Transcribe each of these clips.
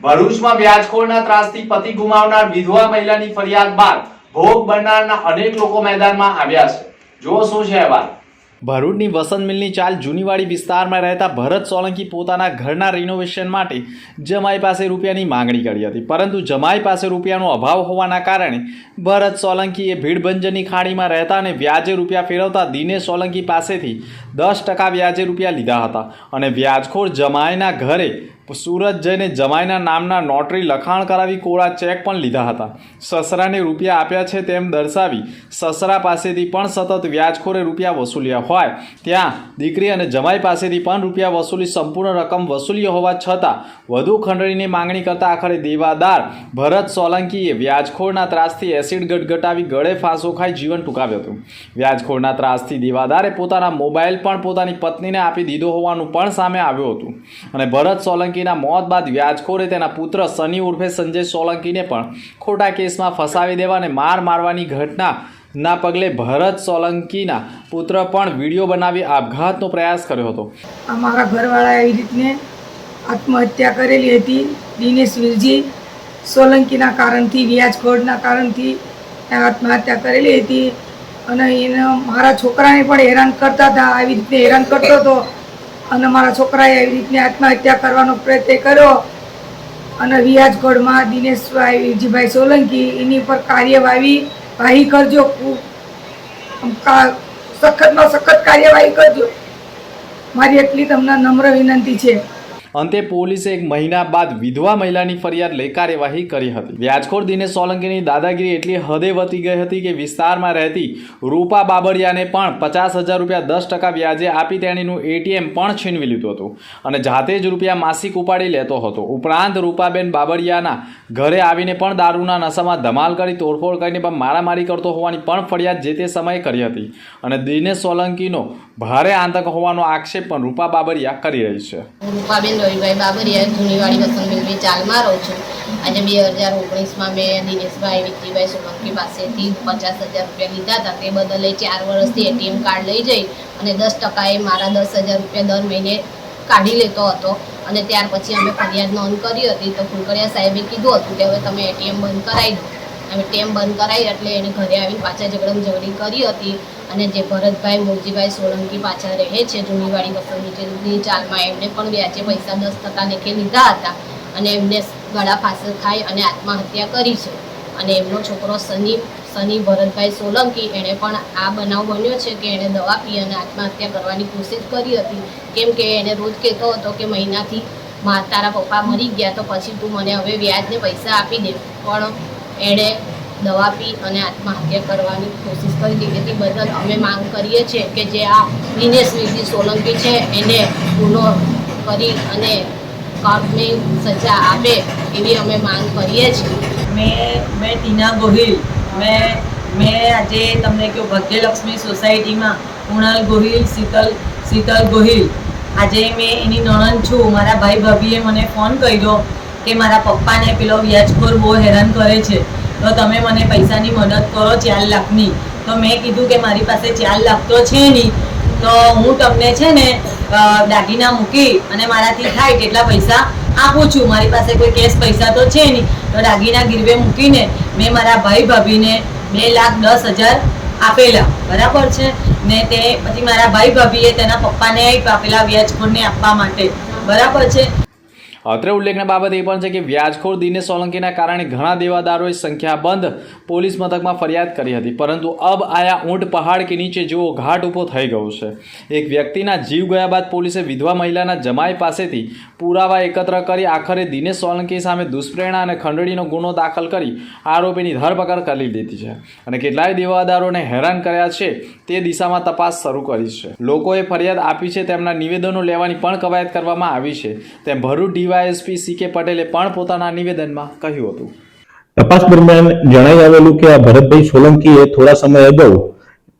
ભરૂચમાં વ્યાજખોરના ત્રાસથી પતિ ગુમાવનાર વિધવા મહિલાની ફરિયાદ બાદ ભોગ બનનારના અનેક લોકો મેદાનમાં આવ્યા છે. જુઓ શું છે અહેવાલ ભરૂચની વસંત મિલની ચાલ જૂનીવાડી વિસ્તારમાં રહેતા ભરત સોલંકી પોતાના ઘરના રિનોવેશન માટે જમાઈ પાસે રૂપિયાની માંગણી કરી હતી. પરંતુ જમાઈ પાસે રૂપિયાનો અભાવ હોવાના કારણે ભરત સોલંકીએ ભીડભંજનની ખાણીમાં રહેતા અને વ્યાજે રૂપિયા ફેરવતા દિનેશ સોલંકી પાસેથી દસ ટકા વ્યાજે રૂપિયા લીધા હતા. અને વ્યાજખોર જમાઈના ઘરે સુરત જઈને જમાઈના નામના નોટરી લખાણ કરાવી કોળા ચેક પણ લીધા હતા. સસરાને રૂપિયા આપ્યા છે તેમ દર્શાવી સસરા પાસેથી પણ સતત વ્યાજખોરે રૂપિયા વસૂલ્યા હોય. ત્યાં દીકરી અને જમાઈ પાસેથી પણ રૂપિયા વસૂલી સંપૂર્ણ રકમ વસૂલી હોવા છતાં વધુ ખંડણીની માંગણી કરતા આખરે દેવાદાર ભરત સોલંકીએ વ્યાજખોરના ત્રાસથી એસિડ ગટગટાવી ગળે ફાંસો ખાઈ જીવન ટૂંકાવ્યું હતું. વ્યાજખોરના ત્રાસથી દેવાદારે પોતાના મોબાઈલ પણ પોતાની પત્નીને આપી દીધો હોવાનું પણ સામે આવ્યું હતું. અને ભરત સોલંકીના મોત બાદ વ્યાજખોરે તેના પુત્ર સની ઉર્ફે સંજય સોલંકીને પણ ખોટા કેસમાં ફસાવી દેવા અને માર મારવાની ઘટના ના પગલે ભરત સોલંકીના પુત્ર પણ વીડિયો બનાવી આપઘાતનો પ્રયાસ કર્યો હતો. અમારા ઘરવાળા એવી રીતને આત્મહત્યા કરેલી હતી. દિનેશ વીરજી સોલંકીના કારણથી, વ્યાજખોરના કારણથી આત્મહત્યા કરેલી હતી. અને એને મારા છોકરાને પણ હેરાન કરતા હતા. આવી રીતે હેરાન કરતો હતો. અને મારા છોકરાએ એવી રીતની આત્મહત્યા કરવાનો પ્રયત્ન કર્યો. અને વિયાજગઢમાં દિનેશભાઈ, વીરજીભાઈ સોલંકી એની પર કાર્યવાહી, વાહી કરજો. સખતમાં સખત કાર્યવાહી કરજો. મારી એટલી તમને નમ્ર વિનંતી છે. અંતે પોલીસે એક મહિના બાદ વિધવા મહિલાની ફરિયાદ લઈ કાર્યવાહી કરી હતી. વ્યાજખોર દિનેશ સોલંકીની દાદાગીરી એટલી હદે વધી ગઈ હતી કે વિસ્તારમાં રહેતી રૂપા બાબરિયાને પણ પચાસ હજાર રૂપિયા દસ ટકા વ્યાજે આપી તેણીનું એટીએમ પણ છીનવી લીધું હતું અને જાતે જ રૂપિયા માસિક ઉપાડી લેતો હતો. ઉપરાંત રૂપાબેન બાબરિયાના ઘરે આવીને પણ દારૂના નશામાં ધમાલ કરી તોડફોડ કરીને પણ મારામારી કરતો હોવાની પણ ફરિયાદ જે તે સમયે કરી હતી અને દિનેશ સોલંકીનો ભારે આતંક હોવાનો આક્ષેપ પણ રૂપા બાબરિયા કરી રહી છે. રૂપાબેન રવિભાઈ બાબરિયા જૂનીવાડી વસંતબેનભાઈ ચાલમાં રહું છું. આજે બે હજાર ઓગણીસમાં મેં દિનેશભાઈ વિક્કીભાઈ સોલંકી પાસેથી પચાસ હજાર રૂપિયા લીધા હતા. તે બદલે ચાર વર્ષથી એટીએમ કાર્ડ લઈ જઈ અને દસ ટકાએ મારા દસ હજાર રૂપિયા દર મહિને કાઢી લેતો હતો. અને ત્યાર પછી અમે ફરિયાદ નોંધ કરી હતી તો ફૂલકરિયા સાહેબે કીધું હતું કે હવે તમે એટીએમ બંધ કરાવી દો. અમે ટેમ બંધ કરાવી એટલે એને ઘરે આવીને પાછા ઝઘડમ ઝઘડી કરી હતી. અને જે ભરતભાઈ મોરજીભાઈ સોલંકી પાછા રહે છે, જૂનીવાડી વસંતની ચાલમાં એમને પણ વ્યાજે પૈસા દસ ટકા લેખે લીધા હતા અને એમને ગળા ફાંસર ખાઈ અને આત્મહત્યા કરી છે. અને એમનો છોકરો સની સની ભરતભાઈ સોલંકી, એણે પણ આ બનાવ બન્યો છે કે એણે દવા પી અને આત્મહત્યા કરવાની કોશિશ કરી હતી. કેમ કે એને રોજ કહેતો હતો કે મહિનાથી મા, તારા પપ્પા મરી ગયા તો પછી તું મને હવે વ્યાજને પૈસા આપી દે. પણ એણે દવા પી અને આત્મહત્યા કરવાની કોશિશ કરી હતી. તેથી બદલ અમે માંગ કરીએ છીએ કે જે આ દિનેશ વિધિ સોલંકી છે, એને ગુનો કરી અને કોર્ટની સજા આપે એવી અમે માંગ કરીએ છીએ. મેં મેં ટીના ગોહિલ, મેં મેં આજે તમને કહ્યું, ભાગ્યલક્ષ્મી સોસાયટીમાં કુણાલ ગોહિલ, શીતલ શીતલ ગોહિલ. આજે મેં એની નણંદ છું. મારા ભાઈ ભાભીએ મને ફોન કર્યો કે મારા પપ્પાને પેલો વ્યાજખોર બહુ હેરાન કરે છે. તો તમે મને પૈસાની મદદ કરો ચાર લાખની. તો મેં કીધું કે મારી પાસે ચાર લાખ તો છે નહીં. તો હું તમને છે ને દાગીના મૂકી અને મારાથી થાય તેટલા પૈસા આપું છું. મારી પાસે કોઈ કેશ પૈસા તો છે નહીં. તો દાગીના ગીરવે મૂકીને મેં મારા ભાઈ ભાભીને બે લાખ દસ હજાર આપેલા. બરાબર છે? ને તે પછી મારા ભાઈ ભાભીએ તેના પપ્પાને આપેલા પેલા વ્યાજખોરને આપવા માટે. બરાબર છે? અત્રે ઉલ્લેખની બાબત એ પણ છે કે વ્યાજખોર દિનેશ સોલંકીના કારણે ઘણા દેવાદારોએ સંખ્યાબંધ પોલીસ મથકમાં ફરિયાદ કરી હતી. પરંતુ અબ આયા ઊંટ પહાડ કે નીચે જેવો ઘાટ ઊભો થઈ ગયો છે. એક વ્યક્તિના જીવ ગયા બાદ પોલીસે વિધવા મહિલાના જમાઈ પાસેથી પુરાવા એકત્ર કરી આખરે દિનેશ સોલંકી સામે દુષ્પ્રેરણા અને ખંડણીનો ગુનો દાખલ કરી આરોપીની ધરપકડ કરી લીધી છે અને કેટલાય દેવાદારોને હેરાન કર્યા છે તે દિશામાં તપાસ શરૂ કરી છે. લોકોએ ફરિયાદ આપી છે, તેમના નિવેદનો લેવાની પણ કવાયત કરવામાં આવી છે. તેમ ભરૂચ ડીવાયએસપી સી કે પટેલે પણ પોતાના નિવેદનમાં કહ્યું હતું. તપાસ દરમિયાન જણાઈ આવેલું કે આ ભરતભાઈ સોલંકીએ થોડા સમય અગાઉ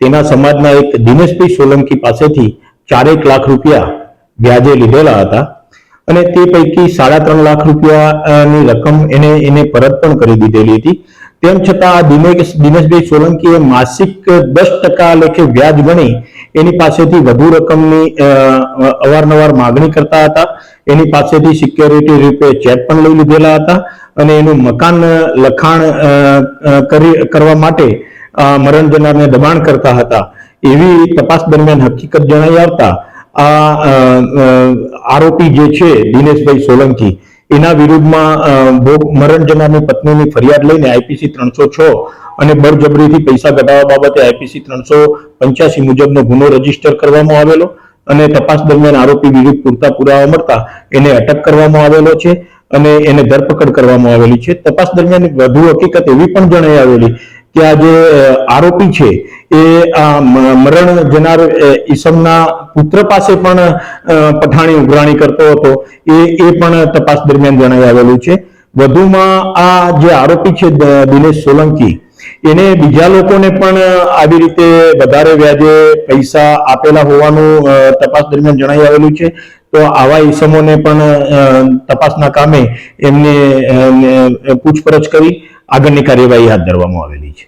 તેના સમાજના એક દિનેશભાઈ સોલંકી પાસેથી ચારેક લાખ રૂપિયા વ્યાજે લીધેલા હતા અને તે પૈકી સાડા ત્રણ લાખ રૂપિયાની રકમ એને એને પરત પણ કરી દીધેલી હતી. તેમ છતાં દિનેશ દિનેશભાઈ સોલંકીએ માસિક દસ ટકા લેખે વ્યાજ ગણી એની પાસેથી વધુ રકમની અવારનવાર માગણી કરતા હતા. એની પાસેથી સિક્યોરિટી રૂપે ચેક પણ લઈ લીધેલા હતા અને એનું મકાન લખાણ કરી, કરવા માટે મરણ જનારને દબાણ કરતા હતા. એવી તપાસ દરમિયાન હકીકત જણાઈ આવતા આ આરોપી જે છે દિનેશભાઈ સોલંકી એના વિરુદ્ધમાં ભોગ મરણ જનારની પત્નીની ફરિયાદ લઈને આઈપીસી ત્રણસો છ અને બળજબરીથી પૈસા ઘટાડવા બાબતે આઈપીસી ત્રણસો પંચ્યાસી મુજબનો ગુનો રજિસ્ટર કરવામાં આવેલો અને તપાસ દરમિયાન આરોપી વિરુદ્ધ પૂરતા પુરાવા મળતા એને અટક કરવામાં આવેલો છે અને એને ધરપકડ કરવામાં આવેલી છે. તપાસ દરમિયાન વધુ હકીકત એવી પણ જણાઈ આવેલી કે આ જે આરોપી છે, એ મરણ જનાર ઈસમના પુત્ર પાસે પણ પઠાણી ઉઘરાણી કરતો હતો. એ એ પણ તપાસ દરમિયાન જણાઈ આવેલું છે. વધુમાં આ જે આરોપી છે દિનેશ સોલંકી એને બીજા લોકોને પણ આવી રીતે વધારે વ્યાજે પૈસા આપેલા હોવાનું તપાસ દરમિયાન જણાઈ આવેલું છે. તો આવા ઈસમોને પણ તપાસના કામે એમને પૂછપરછ કરી આગળની કાર્યવાહી હાથ ધરવામાં આવેલી છે.